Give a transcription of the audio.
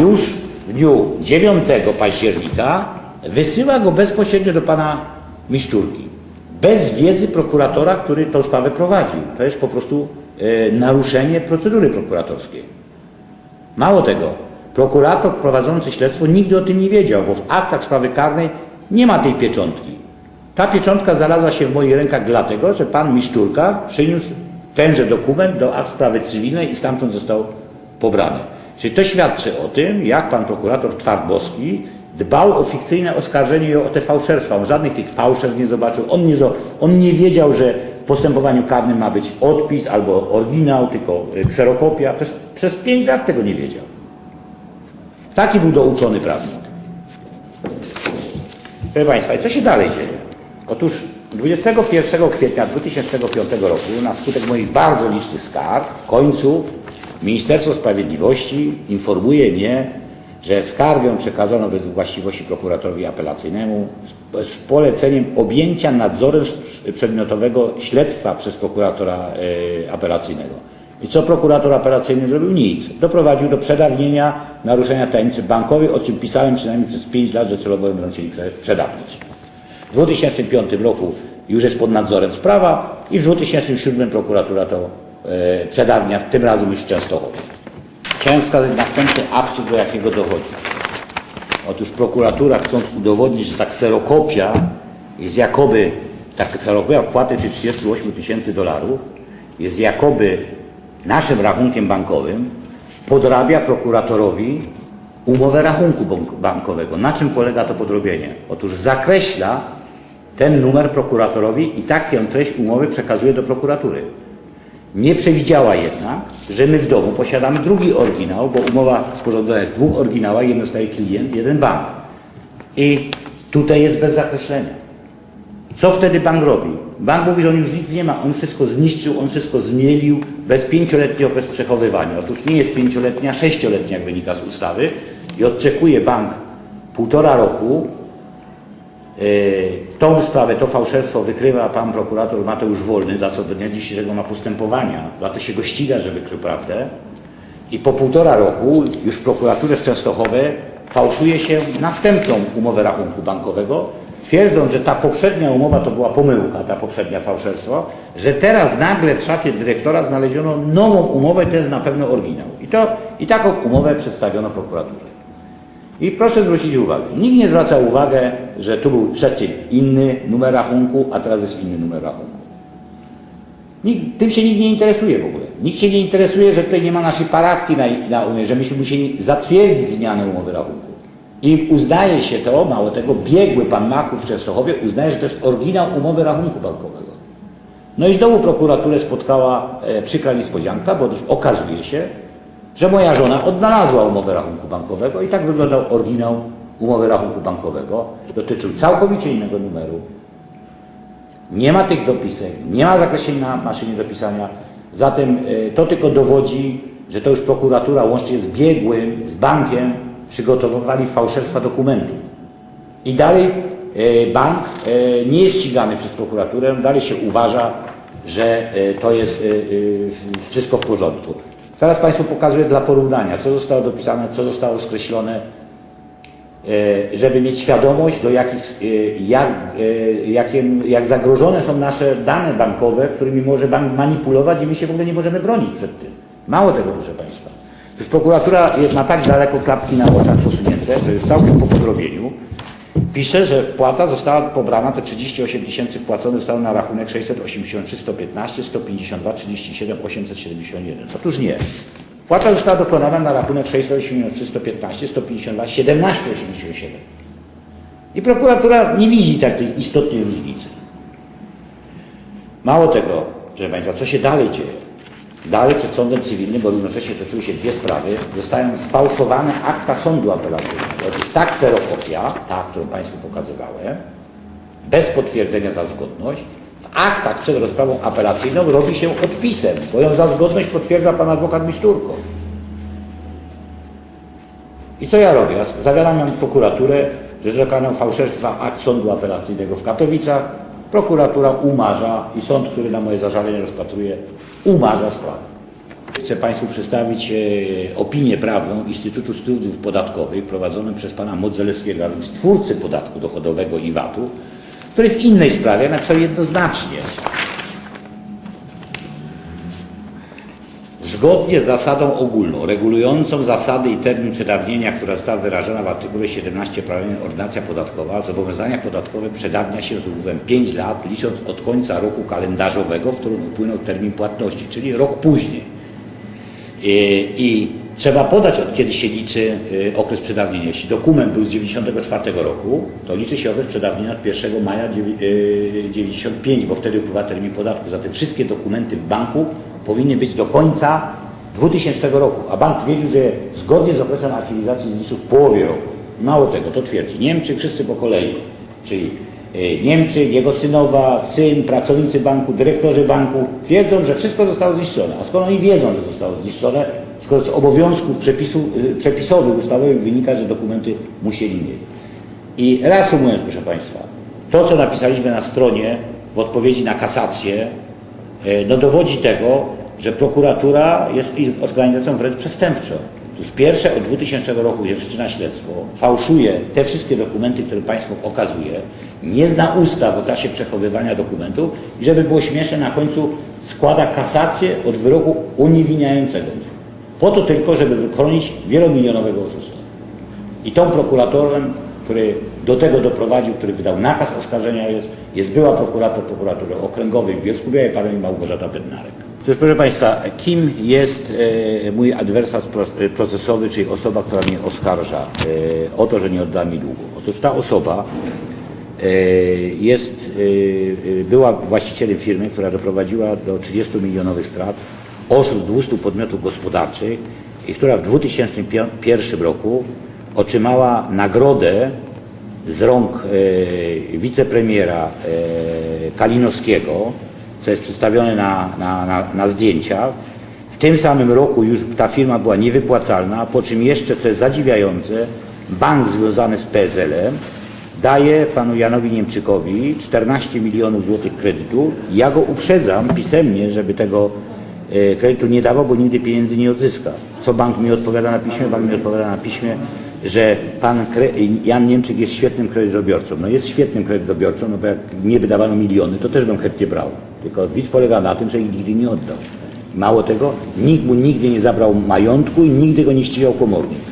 Już w dniu 9 października wysyła go bezpośrednio do pana Miszczurki. Bez wiedzy prokuratora, który tą sprawę prowadził. To jest po prostu e, naruszenie procedury prokuratorskiej. Mało tego, prokurator prowadzący śledztwo nigdy o tym nie wiedział, bo w aktach sprawy karnej nie ma tej pieczątki. Ta pieczątka znalazła się w moich rękach dlatego, że pan Miszczurka przyniósł tenże dokument do akt sprawy cywilnej i stamtąd został pobrany. Czyli to świadczy o tym, jak pan prokurator Twardowski dbał o fikcyjne oskarżenie i o te fałszerstwa. On żadnych tych fałszerstw nie zobaczył. On nie, on nie wiedział, że w postępowaniu karnym ma być odpis albo oryginał, tylko y, kserokopia. Przez, przez pięć lat tego nie wiedział. Taki był douczony prawnik. Proszę Państwa, i co się dalej dzieje? Otóż 21 kwietnia 2005 roku, na skutek moich bardzo licznych skarg, w końcu Ministerstwo Sprawiedliwości informuje mnie, że skargę przekazano według właściwości prokuratorowi apelacyjnemu z, poleceniem objęcia nadzorem przedmiotowego śledztwa przez prokuratora e, apelacyjnego. I co prokurator apelacyjny zrobił? Nic. Doprowadził do przedawnienia naruszenia tajemnicy bankowej, o czym pisałem przynajmniej przez 5 lat, że celowo będą chcieli prze- przedawnić. W 2005 roku już jest pod nadzorem sprawa i w 2007 prokuratura to e, przedawnia, tym razem już w Częstochowie. Chciałem wskazać następny absurd, do jakiego dochodzi. Otóż prokuratura chcąc udowodnić, że ta kserokopia jest jakoby, ta kserokopia wpłaty czy 38 tysięcy dolarów jest jakoby naszym rachunkiem bankowym, podrabia prokuratorowi umowę rachunku bank- bankowego. Na czym polega to podrobienie? Otóż zakreśla ten numer prokuratorowi i taką treść umowy przekazuje do prokuratury. Nie przewidziała jednak, że my w domu posiadamy drugi oryginał, bo umowa sporządzona jest w dwóch oryginałach, jeden dostaje klient, jeden bank. I tutaj jest bez zakreślenia. Co wtedy bank robi? Bank mówi, że on już nic nie ma, on wszystko zniszczył, on wszystko zmielił, bez pięcioletni okres przechowywania. Otóż nie jest pięcioletnia, sześcioletnia, jak wynika z ustawy i odczekuje bank półtora roku. Yy, Tą sprawę, to fałszerstwo wykrywa pan prokurator Mateusz Wolny, za co do dnia dzisiejszego ma postępowania, to się go ściga, że wykrył prawdę. I po półtora roku już w prokuraturze w Częstochowie fałszuje się następną umowę rachunku bankowego, twierdząc, że ta poprzednia umowa to była pomyłka, ta poprzednia fałszerstwo, że teraz nagle w szafie dyrektora znaleziono nową umowę to jest na pewno oryginał. I, to, i taką umowę przedstawiono prokuraturze. I proszę zwrócić uwagę, nikt nie zwraca uwagi, że tu był przedtem inny numer rachunku, a teraz jest inny numer rachunku. Nikt, tym się nikt nie interesuje w ogóle. Nikt się nie interesuje, że tutaj nie ma naszej parafki na, na umie, że myśmy musieli zatwierdzić zmianę umowy rachunku. I uznaje się to, mało tego, biegły pan Maków w Częstochowie uznaje, że to jest oryginał umowy rachunku bankowego. No i znowu prokuraturę spotkała e, przykra niespodzianka, bo okazuje się, że moja żona odnalazła umowę rachunku bankowego i tak wyglądał oryginał umowy rachunku bankowego. Dotyczył całkowicie innego numeru. Nie ma tych dopisek, nie ma zakreśleń na maszynie do pisania. Zatem e, to tylko dowodzi, że to już prokuratura łącznie z biegłym, z bankiem przygotowywali fałszerstwa dokumentów. I dalej e, bank e, nie jest ścigany przez prokuraturę, dalej się uważa, że to jest wszystko w porządku. Teraz Państwu pokazuję dla porównania, co zostało dopisane, co zostało skreślone, e, żeby mieć świadomość, do jakich, e, jak, e, jakim, jak zagrożone są nasze dane bankowe, którymi może bank manipulować i my się w ogóle nie możemy bronić przed tym. Mało tego, proszę Państwa. Już prokuratura ma tak daleko klapki na oczach posunięte, że już całkiem po podrobieniu pisze, że wpłata została pobrana, te 38 tysięcy wpłacone zostało na rachunek 683 115 152 37 871. Otóż nie. Wpłata została dokonana na rachunek 683 115 152 17 87. I prokuratura nie widzi takiej istotnej różnicy. Mało tego, proszę Państwa, co się dalej dzieje? Dalej przed sądem cywilnym, bo równocześnie toczyły się dwie sprawy, zostają sfałszowane akta sądu apelacyjnego. Otóż ta kserokopia, ta, którą Państwu pokazywałem, bez potwierdzenia za zgodność, w aktach przed rozprawą apelacyjną robi się odpisem, bo ją za zgodność potwierdza pan adwokat Miszturko. I co ja robię? Ja prokuraturę, że dokonano fałszerstwa akt sądu apelacyjnego w Katowicach. Prokuratura umarza i sąd, który na moje zażalenie rozpatruje, umarza sprawę. Chcę Państwu przedstawić e, opinię prawną Instytutu Studiów Podatkowych prowadzoną przez pana Modzelewskiego, a więc twórcy podatku dochodowego i VAT-u, który w innej sprawie napisał jednoznacznie. Zgodnie z zasadą ogólną, regulującą zasady i termin przedawnienia, która została wyrażona w artykule 17 prawa ordynacja podatkowa, zobowiązania podatkowe przedawnia się z upływem 5 lat, licząc od końca roku kalendarzowego, w którym upłynął termin płatności, czyli rok później. I, I trzeba podać, od kiedy się liczy y, okres przedawnienia. Jeśli dokument był z 94 roku, to liczy się okres przedawnienia od 1 maja dziewię- y, 95, bo wtedy upływa termin podatku. Zatem wszystkie dokumenty w banku powinny być do końca 2000 roku, a bank twierdził, że zgodnie z okresem archiwizacji zliczył w połowie roku. Mało tego, to twierdzi Niemcy, wszyscy po kolei, czyli y, Niemcy, jego synowa, syn, pracownicy banku, dyrektorzy banku twierdzą, że wszystko zostało zniszczone. A skoro oni wiedzą, że zostało zniszczone, skoro z obowiązków przepisu, y, przepisowych, ustawowych wynika, że dokumenty musieli mieć. I reasumując, proszę Państwa, to co napisaliśmy na stronie w odpowiedzi na kasację, e, no dowodzi tego, że prokuratura jest organizacją wręcz przestępczą. Otóż pierwsze od 2000 roku je zaczyna śledztwo, fałszuje te wszystkie dokumenty, które Państwu okazuje, nie zna ustaw o czasie przechowywania dokumentów i żeby było śmieszne, na końcu składa kasację od wyroku uniewinniającego mnie. Po to tylko, żeby chronić wielomilionowego oszusta. I tą prokuratorem, który do tego doprowadził, który wydał nakaz oskarżenia jest, jest była prokurator prokuratury okręgowej w Bielsku-Białej, pani Małgorzata Bednarek. Otóż proszę Państwa, kim jest e, mój adwersat pro- e, procesowy, czyli osoba, która mnie oskarża e, o to, że nie odda mi długu? Otóż ta osoba jest, była właścicielem firmy, która doprowadziła do 30 milionowych strat, oszustw 200 podmiotów gospodarczych i która w 2001 roku otrzymała nagrodę z rąk wicepremiera Kalinowskiego, co jest przedstawione na, na, na, na zdjęciach. W tym samym roku już ta firma była niewypłacalna, po czym jeszcze, co jest zadziwiające, bank związany z PSL-em daje panu Janowi Niemczykowi 14 milionów złotych kredytu. Ja go uprzedzam pisemnie, żeby tego e, kredytu nie dawał, bo nigdy pieniędzy nie odzyska. Co bank mi odpowiada na piśmie? Bank mi odpowiada na piśmie, że pan. Jan Niemczyk jest świetnym kredytobiorcą. No jest świetnym kredytobiorcą, no bo jak nie by dawano miliony, to też bym chętnie brał. Tylko widz polega na tym, że ich nigdy nie oddał. Mało tego, nikt mu nigdy nie zabrał majątku i nigdy go nie ścigał komornik.